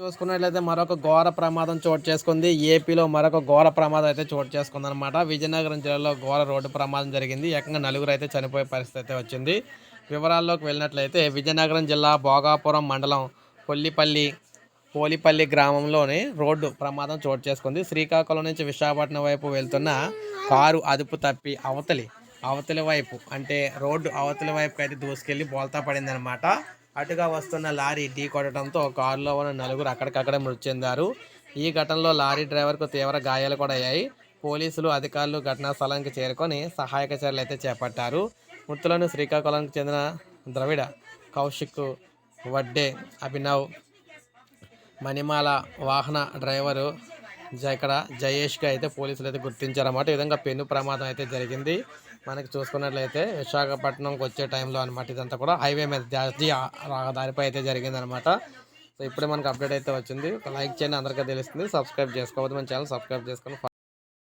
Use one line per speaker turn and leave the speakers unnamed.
చూసుకున్నట్లయితే మరొక ఘోర ప్రమాదం చోటు చేసుకుంది. ఏపీలో మరొక ఘోర ప్రమాదం అయితే చోటు చేసుకుంది అనమాట విజయనగరం జిల్లాలో ఘోర రోడ్డు ప్రమాదం జరిగింది. ఏకంగా నలుగురు అయితే చనిపోయే పరిస్థితి అయితే వచ్చింది. వివరాల్లోకి వెళ్ళినట్లయితే విజయనగరం జిల్లా భోగాపురం మండలం కొల్లిపల్లి పోలిపల్లి గ్రామంలోని రోడ్డు ప్రమాదం చోటు చేసుకుంది. శ్రీకాకుళం నుంచి విశాఖపట్నం వైపు వెళ్తున్న కారు అదుపు తప్పి అవతలి అవతలి వైపు అంటే రోడ్డు అవతలి వైపుకి అయితే దూసుకెళ్ళి బోల్తా పడింది అనమాట అటుగా వస్తున్న లారీ ఢీ కొట్టడంతో కారులో ఉన్న నలుగురు అక్కడికక్కడే మృతి చెందారు. ఈ ఘటనలో లారీ డ్రైవర్కు తీవ్ర గాయాలు కూడా అయ్యాయి. పోలీసులు అధికారులు ఘటనా స్థలానికి చేరుకొని సహాయక చర్యలు అయితే చేపట్టారు. మృతులను శ్రీకాకుళంకి చెందిన ద్రవిడ కౌశిక్ వడ్డే అభినవ్ మణిమాల వాహన డ్రైవరు ఇక్కడ జయేష్గా అయితే పోలీసులు అయితే గుర్తించారన్నమాట. ఈ విధంగా పెను ప్రమాదం అయితే జరిగింది. మనకి చూసుకున్నట్లయితే విశాఖపట్నంకి వచ్చే టైంలో అనమాట ఇదంతా కూడా హైవే మీద జాతీయ రహదారిపై అయితే జరిగిందనమాట సో ఇప్పుడే మనకు అప్డేట్ అయితే వచ్చింది. లైక్ చేయండి అందరికీ తెలుస్తుంది. సబ్స్క్రైబ్ చేసుకోవద్దు. మన ఛానల్ సబ్స్క్రైబ్ చేసుకొని